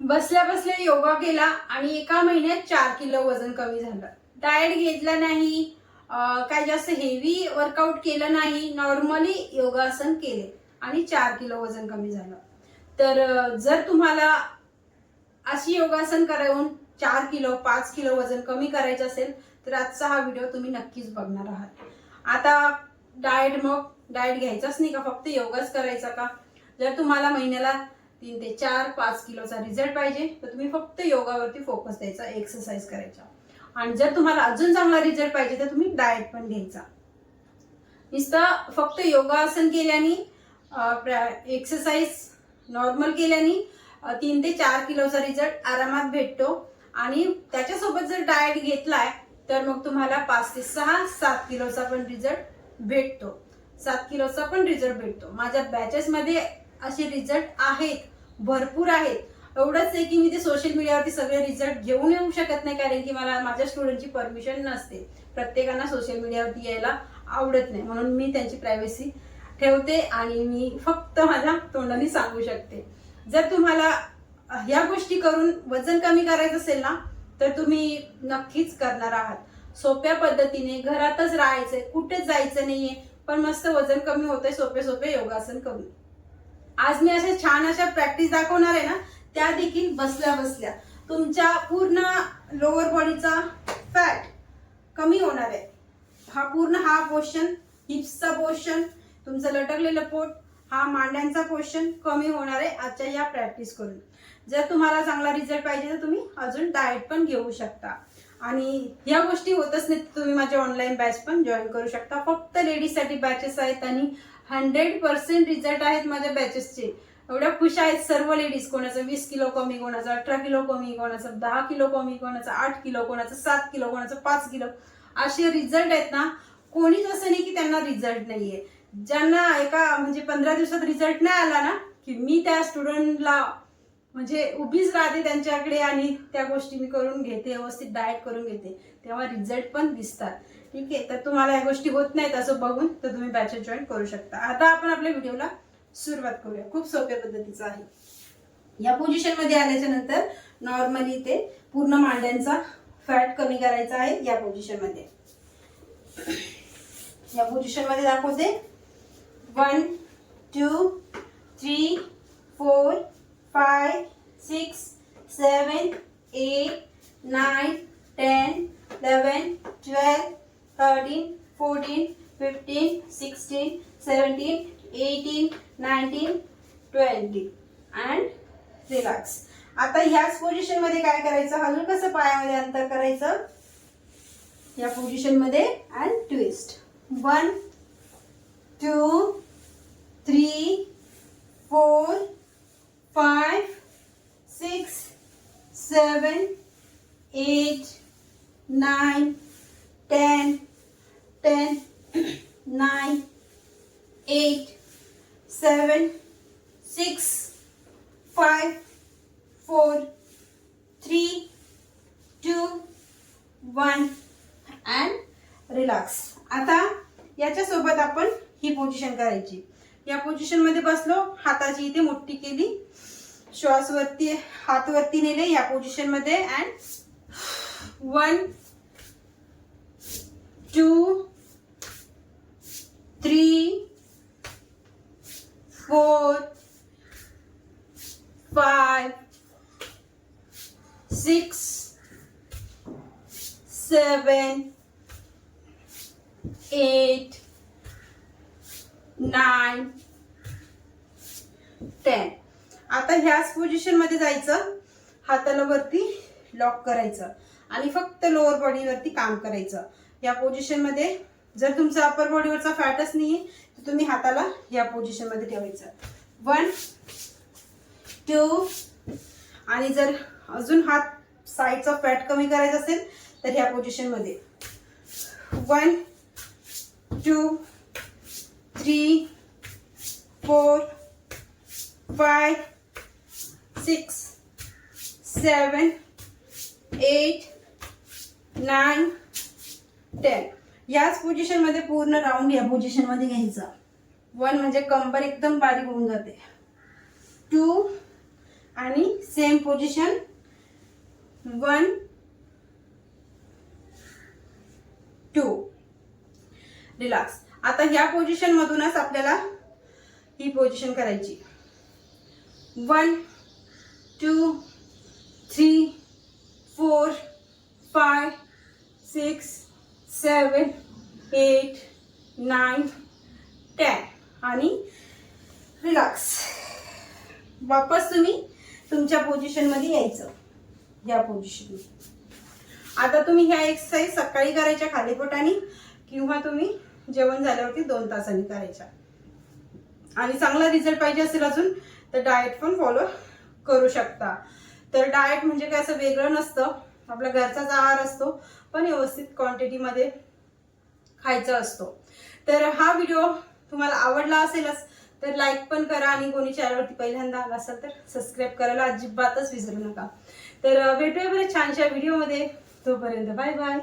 बसल्या बसल्या योगा केला आणि एका महिन्यात चार किलो वजन कमी झालं. डाएट घेतला नाही काय जास्त हेवी वर्कआउट केलं नाही नॉर्मली योगासन केले आणि चार किलो वजन कमी झालं. तर जर तुम्हाला अशी योगासन करून चार किलो पाच किलो वजन कमी करायचं असेल तर आजचा हा व्हिडिओ तुम्ही नक्कीच बघणार आहात. आता डाएट मग डाएट घ्यायचाच नाही का? फक्त योगाच करायचा का? जर तुम्हाला महिन्याला तीन ते चार पाच किलोचा रिझल्ट पाहिजे. तर तुम्ही फक्त योगावरती फोकस द्यायचा एक्सरसाइज करायचा. आणि जर तुम्हाला अजून चांगला रिझल्ट पाहिजे तर तुम्ही डाएट पण घ्यायचा. नुसतं फक्त योगासन केल्याने एक्सरसाइज नॉर्मल केल्याने तीन ते चार किलोचा रिझल्ट आरामात भेटतो. आणि त्याच्यासोबत जर डाएट घेतलाय तर मग तुम्हाला पाच ते सहा सात किलोचा पण रिझल्ट भेटतो. सात किलोचा पण रिझल्ट भेटतो. माझ्या बॅचेसमध्ये असे रिझल्ट आहेत. भरपूर आहेत. एवढंच आहे की मी ते सोशल मीडियावरती सगळे रिझल्ट घेऊन येऊ शकत नाही कारण की मला माझ्या स्टुडंटची परमिशन नसते. प्रत्येकांना सोशल मीडियावरती यायला आवडत नाही. म्हणून मी त्यांची प्रायव्हसी ठेवते आणि मी फक्त माझ्या तोंडाने सांगू शकते. जर तुम्हाला ह्या गोष्टी करून वजन कमी करायचं असेल ना तर तुम्ही नक्कीच करणार आहात. सोप्या पद्धतीने घरातच राहायचंय कुठेच जायचं नाहीये. पण मस्त वजन कमी होतंय सोपे सोपे योगासन करून. आज मी अशा छान अशा प्रॅक्टिस दाखवणार आहे ना त्या देखील बसल्या बसल्या. तुमच्या पूर्ण लोअर बॉडीचा फॅट कमी होणार आहे. हा पूर्ण हा पोर्शन हिप्सचा पोर्शन तुमचं लटकलेलं पोट हा मांड्यांचा पोर्शन कमी होणार आहे आजच्या या प्रॅक्टिस करून. जर तुम्हाला चांगला रिझल्ट पाहिजे तर तुम्ही अजून डाएट पण घेऊ शकता. आणि या गोष्टी होतच नाही तुम्ही माझे ऑनलाईन बॅच पण जॉईन करू शकता. फक्त लेडीजसाठी बॅचेस आहेत आणि हंड्रेड पर्सेंट रिझल्ट आहेत माझ्या बॅचेसचे एवढ्या खुश आहेत सर्व लेडीज कोणाचं वीस किलो कमी कोणाचं अठरा किलो कमी कोणाचं दहा किलो कमी कोणाचं आठ किलो कोणाचं सात किलो कोणाचं पाच किलो. असे रिझल्ट आहेत ना कोणीच असं नाही की त्यांना रिझल्ट आहे ज्यांना एका म्हणजे पंधरा दिवसात रिझल्ट नाही आला ना की मी त्या स्टुडंटला म्हणजे उभीच राहते त्यांच्याकडे आणि त्या गोष्टी मी करून घेते व्यवस्थित डाएट करून घेते. तेव्हा रिझल्ट पण दिसतात. ठीक आहे? तर तुम्हाला या गोष्टी होत नाहीत असं बघून तर तुम्ही बॅचेस जॉईन करू शकता. आता आपण आपल्या व्हिडिओला सुरुवात करूया. खूप सोप्या पद्धतीचं आहे. या पोझिशनमध्ये आल्याच्यानंतर नॉर्मली ते पूर्ण मांड्यांचा फॅट कमी करायचा आहे या पोझिशनमध्ये या पोझिशनमध्ये दाखवते. One two three four five six seven eight nine ten eleven, twelve thirteen fourteen fifteen sixteen seventeen, eighteen nineteen, twenty and relax आता ह्याच पोझिशनमध्ये काय करायचं? हलून कसं पायामध्ये अंतर करायचं? या पोझिशनमध्ये and twist one two three four five six seven eight nine ten ten nine eight seven six five four three two one and relax. आता याच्यासोबत आपण ही पोझिशन करायची या पोझिशनमध्ये बसलो. हाताची इथे मोठी केली. श्वास वरती हात वरती नेले या पोझिशनमध्ये and one two three four five six seven eight nine. Ten. आता ह्याच पोझिशनमध्ये जायचं. हाताला वरती लॉक करायचं. आणि फक्त लोअर बॉडीवरती काम करायचं. या पोझिशनमध्ये जर तुमचा अपर बॉडीवरचा फॅटच नाही तर तुम्ही हाताला या पोझिशनमध्ये ठेवायचं. वन टू आणि जर अजून हात साईडचा फॅट कमी करायचा असेल तर ह्या पोझिशनमध्ये. One two three four five six seven eight nine ten याच पोझिशनमध्ये पूर्ण राऊंड या पोझिशनमध्ये घ्यायचा. वन म्हणजे कंबर एकदम बारीक होऊन जाते. टू आणि same position one two relax आता ह्या पोझिशन मधूनच आपल्याला ही पोझिशन करायची. One two three four five six seven eight nine ten आणि रिलॅक्स वापस तुम्ही तुमच्या पोझिशनमध्ये यायचं. या पोझिशन आता तुम्ही ह्या एक्सरसाइज सकाळी करायच्या खालीपोटाने किंवा तुम्ही जेवण झाल्यावरती दोन तासांनी करायच्या. आणि चांगला रिझल्ट पाहिजे असेल अजून तर डाएट पण फॉलो करू शकता. तर डाएट म्हणजे काय असं वेगळं नसतं. आपला घरचाच आहार असतो पण व्यवस्थित क्वांटिटीमध्ये खायचा असतो. तर हा व्हिडिओ तुम्हाला आवडला असेलच तर लाईक पण करा आणि कोणी चॅनलवरती पहिल्यांदा आला असेल तर सबस्क्राईब करायला अजिबातच विसरू नका. तर भेटूया बरं छानशा व्हिडिओमध्ये तोपर्यंत बाय बाय